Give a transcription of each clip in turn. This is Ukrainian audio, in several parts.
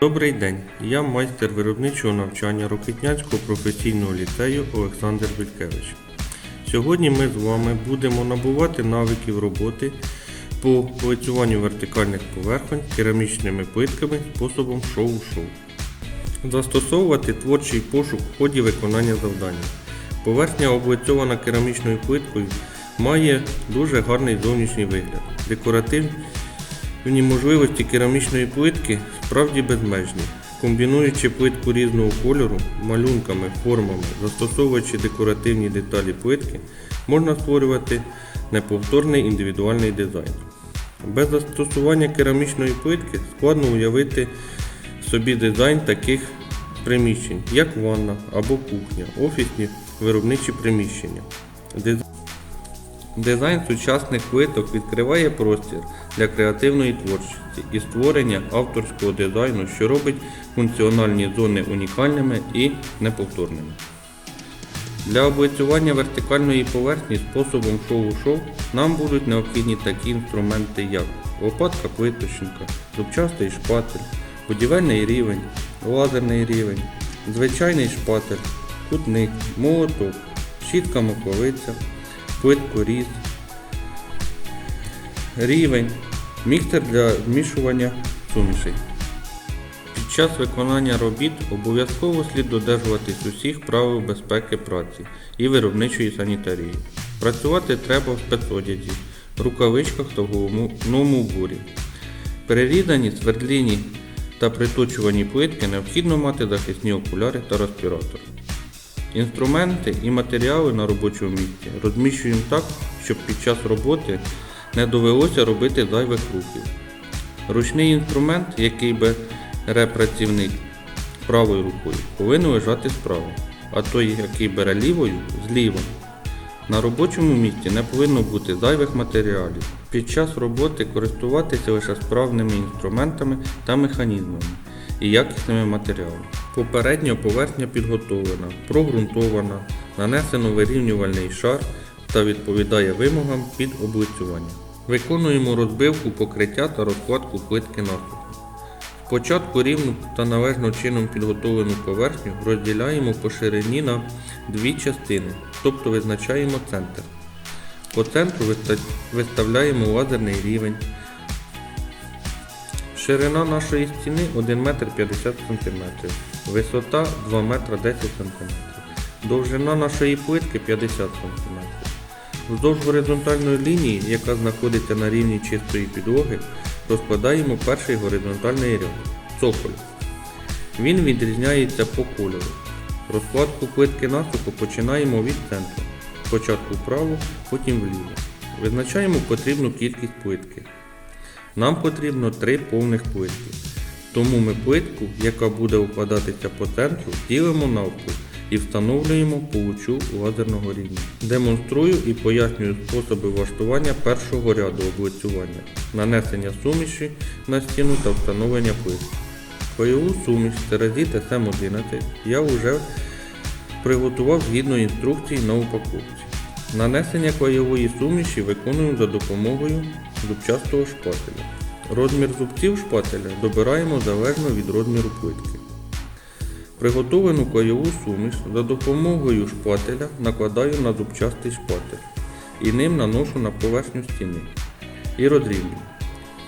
Добрий день, я майстер виробничого навчання Рокитнянського професійного ліцею Олександр Вількевич. Сьогодні ми з вами будемо набувати навиків роботи по лицюванню вертикальних поверхонь керамічними плитками способом шоу-шоу. Застосовувати творчий пошук в ході виконання завдання. Поверхня облицьована керамічною плиткою має дуже гарний зовнішній вигляд. Декоративні можливості керамічної плитки справді безмежні. Комбінуючи плитку різного кольору, малюнками, формами, застосовуючи декоративні деталі плитки, можна створювати неповторний індивідуальний дизайн. Без застосування керамічної плитки складно уявити собі дизайн таких приміщень, як ванна або кухня, офісні виробничі приміщення. Диз- Дизайн сучасних плиток відкриває простір для креативної творчості і створення авторського дизайну, що робить функціональні зони унікальними і неповторними. Для облицювання вертикальної поверхні способом шоу-шоу нам будуть необхідні такі інструменти, як лопатка плиточника, зубчастий шпатель, будівельний рівень, лазерний рівень, звичайний шпатель, кутник, молоток, щітка маковиця, плиткоріз, рівень, міксер для змішування сумішей. Під час виконання робіт обов'язково слід додержуватись усіх правил безпеки праці і виробничої санітарії. Працювати треба в спецодязі, рукавичках та головному уборі. Перерізані, свердліні та приточувані плитки необхідно мати захисні окуляри та респіратор. Інструменти і матеріали на робочому місці розміщуємо так, щоб під час роботи не довелося робити зайвих рухів. Ручний інструмент, який бере працівник правою рукою, повинен лежати справа, а той, який бере лівою, зліва. На робочому місці не повинно бути зайвих матеріалів. Під час роботи користуватися лише справними інструментами та механізмами і якісними матеріалами. Попередньо поверхня підготовлена, прогрунтована, нанесено вирівнювальний шар та відповідає вимогам під облицювання. Виконуємо розбивку покриття та розкладку плитки насухо. Спочатку рівну та належно чином підготовлену поверхню розділяємо по ширині на дві частини, тобто визначаємо центр. По центру виставляємо лазерний рівень. Ширина нашої стіни 1 метр 50 см, висота 2 метра 10 см, довжина нашої плитки 50 см. Вздовж горизонтальної лінії, яка знаходиться на рівні чистої підлоги, розкладаємо перший горизонтальний ряд цоколь. Він відрізняється по кольору. Розкладку плитки насухо починаємо від центру. Спочатку вправо, потім вліво. Визначаємо потрібну кількість плитки. Нам потрібно три повних плитки. Тому ми плитку, яка буде укладатися по центру, ділимо навпіл і встановлюємо по лучу лазерного рівня. Демонструю і пояснюю способи влаштування першого ряду облицювання, нанесення суміші на стіну та встановлення плитки. Пайову суміш Теразіт SM11 я вже приготував згідно інструкції на упаковці. Нанесення клеєвої суміші виконуємо за допомогою зубчастого шпателя. Розмір зубців шпателя добираємо залежно від розміру плитки. Приготовлену клеєву суміш за допомогою шпателя накладаю на зубчастий шпатель і ним наношу на поверхню стіни і розрівнюю.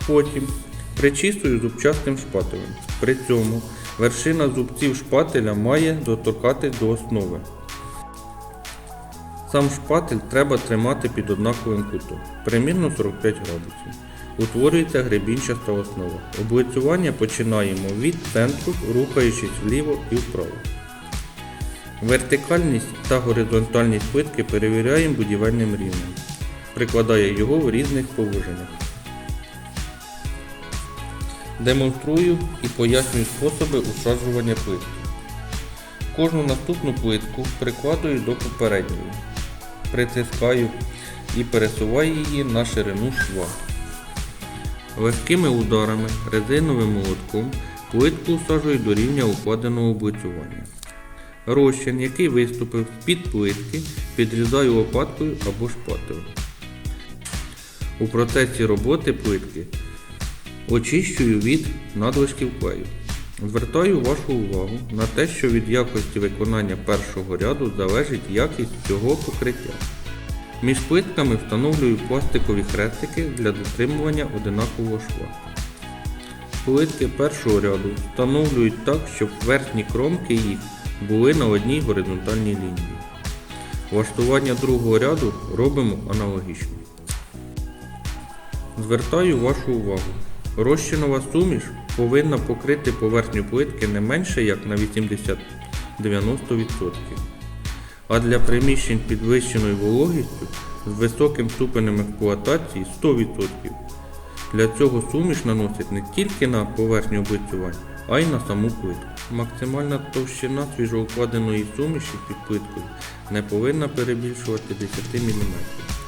Потім причісую зубчастим шпателем. При цьому вершина зубців шпателя має доторкатись до основи. Сам шпатель треба тримати під однаковим кутом, примірно 45 градусів. Утворюється гребінчаста основа. Облицювання починаємо від центру, рухаючись вліво і вправо. Вертикальність та горизонтальність плитки перевіряємо будівельним рівнем. Прикладаю його в різних положеннях. Демонструю і пояснюю способи усаджування плитки. Кожну наступну плитку прикладую до попередньої, притискаю і пересуваю її на ширину шва. Легкими ударами резиновим молотком плитку усаджую до рівня укладеного облицювання. Розчин, який виступив з-під плитки, підрізаю лопаткою або шпателем. У процесі роботи плитки очищую від надлишків клею. Звертаю вашу увагу на те, що від якості виконання першого ряду залежить якість цього покриття. Між плитками встановлюю пластикові хрестики для дотримування одинакового шва. Плитки першого ряду встановлюють так, щоб верхні кромки їх були на одній горизонтальній лінії. Влаштування другого ряду робимо аналогічно. Звертаю вашу увагу. Розчинова суміш повинна покрити поверхню плитки не менше як на 80-90%. А для приміщень підвищеною вологістю з високим ступенем експлуатації 100%. Для цього суміш наносять не тільки на поверхню облицювань, а й на саму плитку. Максимальна товщина свіжоукладеної суміші під плиткою не повинна перебільшувати 10 мм.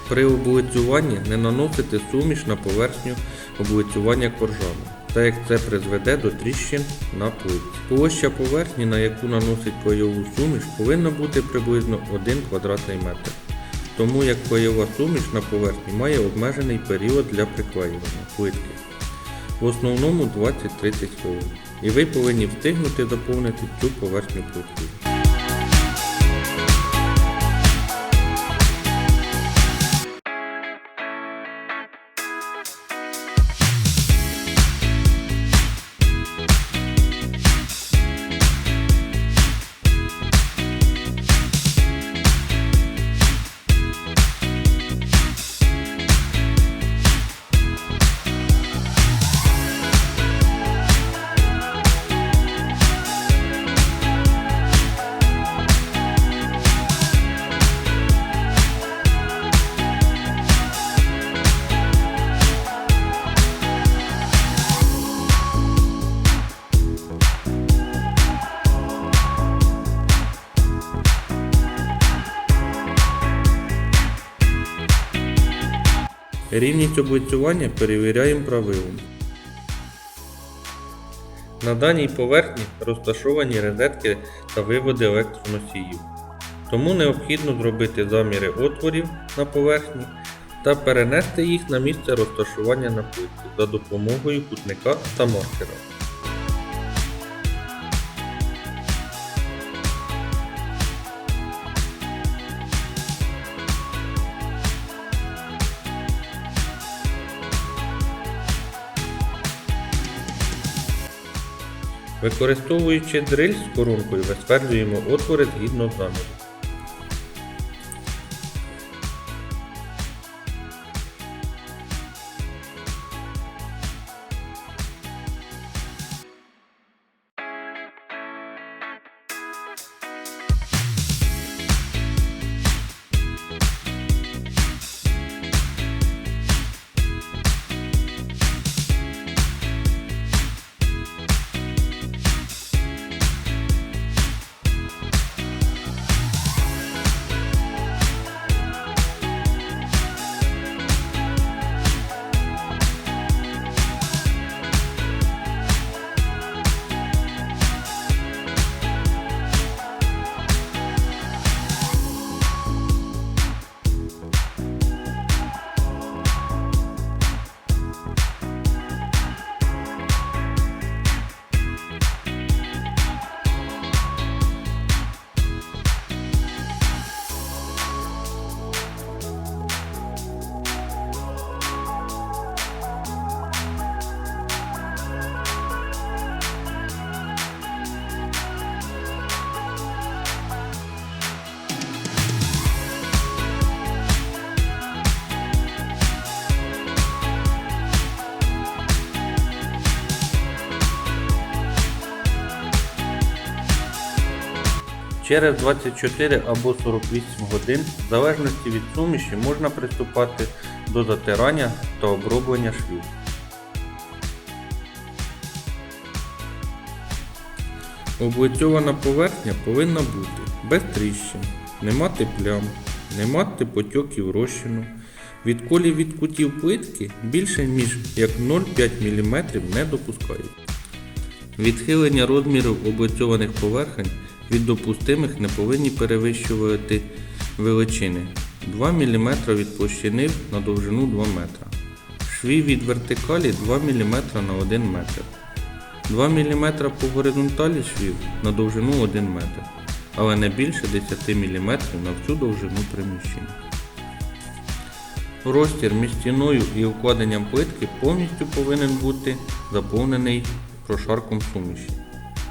При облицюванні не наносити суміш на поверхню облицювання коржами, так як це призведе до тріщин на плитці. Площа поверхні, на яку наносить клейову суміш, повинна бути приблизно 1 квадратний метр. Тому як клеєва суміш на поверхні має обмежений період для приклеювання плитки. В основному 20-30 хвилин. І ви повинні встигнути заповнити цю поверхню плиткою. Рівність облицювання перевіряємо правилом. На даній поверхні розташовані розетки та виводи електроносіїв. Тому необхідно зробити заміри отворів на поверхні та перенести їх на місце розташування на плитці за допомогою кутника та маркера. Використовуючи дриль з коронкою, висверлюємо отвори згідно заміру. Через 24 або 48 годин, в залежності від суміші, можна приступати до затирання та оброблення швів. Облицьована поверхня повинна бути без тріщин, не мати плям, не мати потьоків розчину. Відколів від кутів плитки більше ніж як 0,5 мм не допускають. Відхилення розмірів облицьованих поверхень від допустимих не повинні перевищувати величини 2 мм від площини на довжину 2 метра. Шві від вертикалі 2 мм на 1 метр. 2 мм по горизонталі швів на довжину 1 метр, але не більше 10 мм на всю довжину приміщення. Розтір між стіною і укладенням плитки повністю повинен бути заповнений прошарком суміші.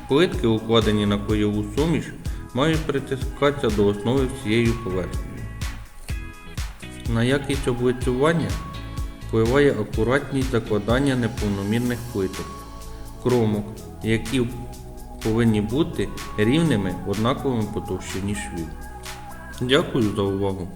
Плитки, укладені на клеєву суміш, мають притискатися до основи всією поверхнею. На якість облицювання впливає акуратність закладання неповномірних плиток, кромок, які повинні бути рівними однаковими по товщині швів. Дякую за увагу!